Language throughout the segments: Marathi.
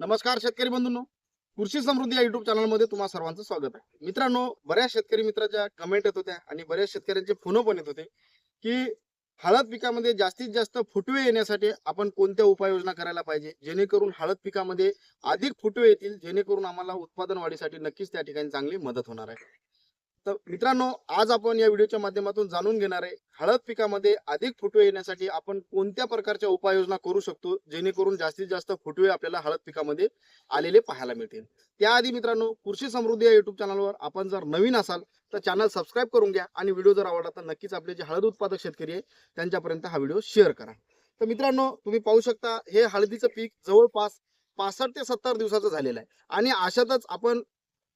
नमस्कार शेतकरी बंधूंनो. कृषी समृद्धी या युट्यूब चॅनलमध्ये तुम्हा सर्वांचं स्वागत आहे. मित्रांनो बऱ्याच शेतकरी मित्राच्या कमेंट येत होत्या आणि बऱ्याच शेतकऱ्यांचे फोन पण येत होते की हळद पिकामध्ये जास्तीत जास्त फुटवे येण्यासाठी आपण कोणत्या उपाययोजना करायला पाहिजे? जेणेकरून हळद पिकामध्ये अधिक फुटवे येतील जेणेकरून आम्हाला उत्पादन वाढीसाठी नक्कीच त्या ठिकाणी चांगली मदत होणार आहे. तर मित्रांनो आज आपण या व्हिडिओच्या माध्यमातून जाणून घेणार आहे हळद पिकामध्ये अधिक फुटवे येण्यासाठी आपण कोणत्या प्रकारच्या उपाययोजना करू शकतो जेणेकरून जास्तीत जास्त फुटवे आपल्याला हळद पिकामध्ये आलेले पाहायला मिळतील. त्याआधी मित्रांनो कृषी समृद्धी या युट्यूब चॅनलवर आपण जर नवीन असाल तर चॅनल सबस्क्राईब करून घ्या आणि व्हिडिओ जर आवडला तर नक्कीच आपले जे हळद उत्पादक शेतकरी आहे त्यांच्यापर्यंत हा व्हिडिओ शेअर करा. तर मित्रांनो तुम्ही पाहू शकता हे हळदीचं पीक जवळपास पासष्ट ते सत्तर दिवसाचं झालेलं आहे आणि अशातच आपण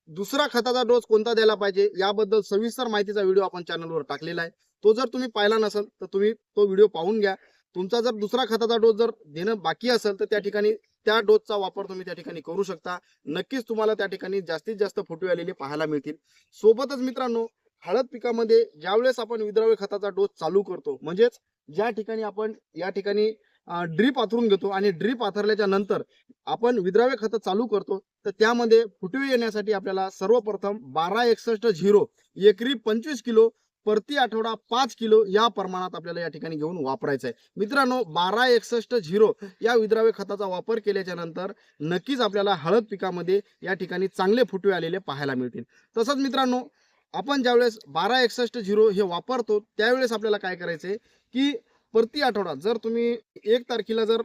दुसरा खताचा डोस कोणता द्यायला पाहिजे याबद्दल सविस्तर माहितीचा व्हिडिओ आपण चॅनलवर टाकलेला आहे. तो जर तुम्ही पाहिला नसेल तर तुम्ही तो व्हिडिओ पाहून घ्या. तुमचा जर दुसरा खताचा डोस जर देणं बाकी असेल तर त्या ठिकाणी त्या डोसचा वापर तुम्ही त्या ठिकाणी करू शकता. नक्कीच तुम्हाला त्या ठिकाणी जास्तीत जास्त फोटो आलेले पाहायला मिळतील. सोबतच मित्रांनो हळद पिकामध्ये ज्यावेळेस आपण विद्राव्य खताचा डोस चालू करतो म्हणजेच ज्या ठिकाणी आपण या ठिकाणी ड्रीप आथरून घेतो आणि ड्रीप आथरल्याच्या नंतर आपण विद्राव्य खत चालू करतो. तर त्यामध्ये फुटवे येण्यासाठी आपल्याला सर्वप्रथम बारा एकसष्ट झिरो एकरी पंचवीस किलो प्रति आठवडा पाच किलो या प्रमाणात आपल्याला या ठिकाणी घेऊन वापरायचं आहे मित्रांनो बारा एकसष्ट झिरो या विद्राव्य खताचा वापर केल्याच्यानंतर नक्कीच आपल्याला हळद पिकामध्ये या ठिकाणी चांगले फुटवे आलेले पाहायला मिळतील. तसंच मित्रांनो आपण ज्यावेळेस बारा एकसष्ट झिरो हे वापरतो त्यावेळेस आपल्याला काय करायचंय की प्रति आठवडा जर तुम्ही एक तारखेला जर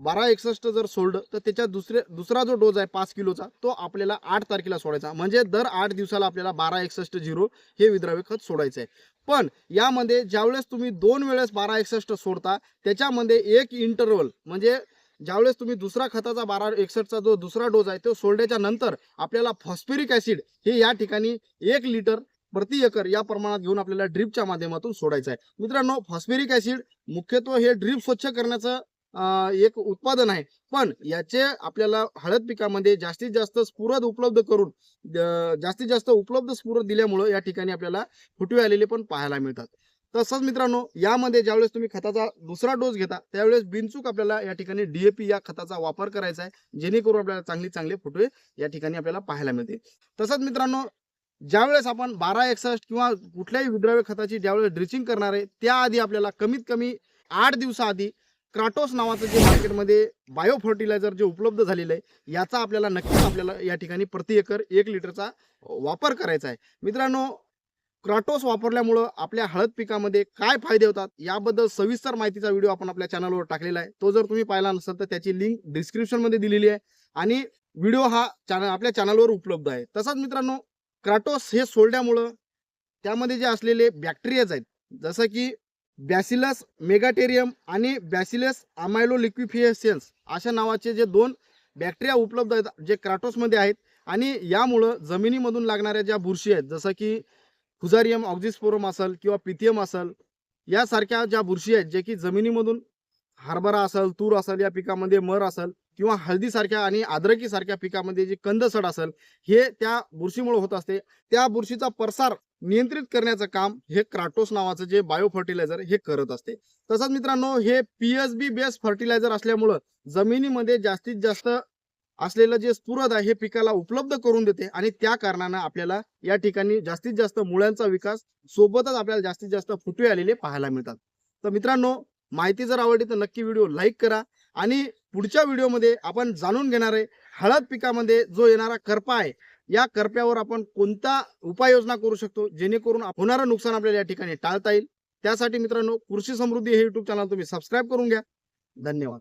बारा एकसष्ट जर सोडलं तर त्याच्या दुसरे दुसरा जो डोस आहे पाच किलोचा तो आपल्याला आठ तारखेला सोडायचा. म्हणजे दर आठ दिवसाला आपल्याला बारा एकसष्ट झिरो हे विद्राव्य खत सोडायचं आहे पण यामध्ये ज्यावेळेस तुम्ही दोन वेळेस बारा एकसष्ट सोडता त्याच्यामध्ये एक इंटरवल म्हणजे ज्यावेळेस तुम्ही दुसरा खताचा बारा एकसष्टचा जो दुसरा डोस आहे तो सोडल्याच्या नंतर आपल्याला फॉस्फेरिक ॲसिड हे या ठिकाणी एक लिटर प्रति एकर या प्रमाणात घेऊन आपल्याला ड्रीपच्या माध्यमातून सोडायचं आहे. मित्रांनो फॉस्फेरिक ऍसिड मुख्यत्वे हे ड्रीप स्वच्छ करण्याचं एक उत्पादन आहे. पण याचे आपल्याला हळद पिकामध्ये जास्तीत जास्त स्फुरद उपलब्ध करून जास्तीत जास्त उपलब्ध स्फुरद दिल्यामुळं या ठिकाणी आपल्याला फुटवे आलेले पण पाहायला मिळतात. तसंच मित्रांनो यामध्ये ज्यावेळेस तुम्ही खताचा दुसरा डोस घेता त्यावेळेस बिनचूक आपल्याला या ठिकाणी डीएपी या खताचा वापर करायचा आहे जेणेकरून आपल्याला चांगली चांगले फुटवे या ठिकाणी आपल्याला पाहायला मिळते तसंच मित्रांनो ज्यावेळेस आपण बारा एकसष्ट किंवा कुठल्याही विद्राव्य खताची ज्यावेळेस ड्रिचिंग करणार आहे त्याआधी आपल्याला कमीत कमी आठ दिवसाआधी क्राटोस नावाचं जे मार्केटमध्ये बायो फर्टिलायझर जे उपलब्ध झालेलं आहे याचा आपल्याला नक्कीच आपल्याला या ठिकाणी प्रति एकर एक लिटरचा वापर करायचा आहे. मित्रांनो क्राटोस वापरल्यामुळं आपल्या हळद पिकामध्ये काय फायदे होतात याबद्दल सविस्तर माहितीचा व्हिडिओ आपण आपल्या चॅनलवर टाकलेला आहे. तो जर तुम्ही पाहिला नसेल तर त्याची लिंक डिस्क्रिप्शनमध्ये दिलेली आहे. आणि व्हिडिओ हा चॅनल आपल्या चॅनलवर उपलब्ध आहे. तसाच मित्रांनो क्राटोस हे सोडल्यामुळं त्यामध्ये जे असलेले बॅक्टेरियाज आहेत जसं की बॅसिलस मेगाटेरियम आणि बॅसिलस अमायलो लिक्विफिएसेन्स अशा नावाचे जे दोन बॅक्टेरिया उपलब्ध आहेत जे क्राटोसमध्ये आहेत आणि यामुळं जमिनीमधून लागणाऱ्या ज्या बुरशी आहेत जसं की फुजारियम ऑक्झिस्पोरम असेल किंवा पिथियम असेल यासारख्या ज्या बुरशी आहेत जे की जमिनीमधून हरभरा असेल तूर असेल या पिकामध्ये मर असेल किंवा हळदीसारख्या आणि अद्रकीसारख्या पिकामध्ये जे कंदसड असेल हे त्या बुरशीमुळे होत असते. त्या बुरशीचा प्रसार नियंत्रित करण्याचं काम हे क्राटोस नावाचं जे बायो फर्टिलायझर हे करत असते. तसंच मित्रांनो हे पीएसबी बेस फर्टिलायझर असल्यामुळं जमिनीमध्ये जास्तीत जास्त असलेलं जे स्फुरद आहे हे पिकाला उपलब्ध करून देते आणि त्या कारणानं आपल्याला या ठिकाणी जास्तीत जास्त मुळ्यांचा विकास सोबतच आपल्याला जास्तीत जास्त फुटवे आलेले पाहायला मिळतात. तर मित्रांनो माहिती जर आवडली तर नक्की व्हिडिओ लाईक करा आणि पुढच्या व्हिडिओमध्ये आपण जाणून घेणार आहे हळद पिकामध्ये जो येणारा करपा आहे या करप्यावर आपण कोणता उपाययोजना करू शकतो? जेणेकरून होणारं नुकसान आपल्याला या ठिकाणी टाळता येईल. त्यासाठी मित्रांनो कृषी समृद्धी हे युट्यूब चॅनल तुम्ही सबस्क्राईब करून घ्या. धन्यवाद.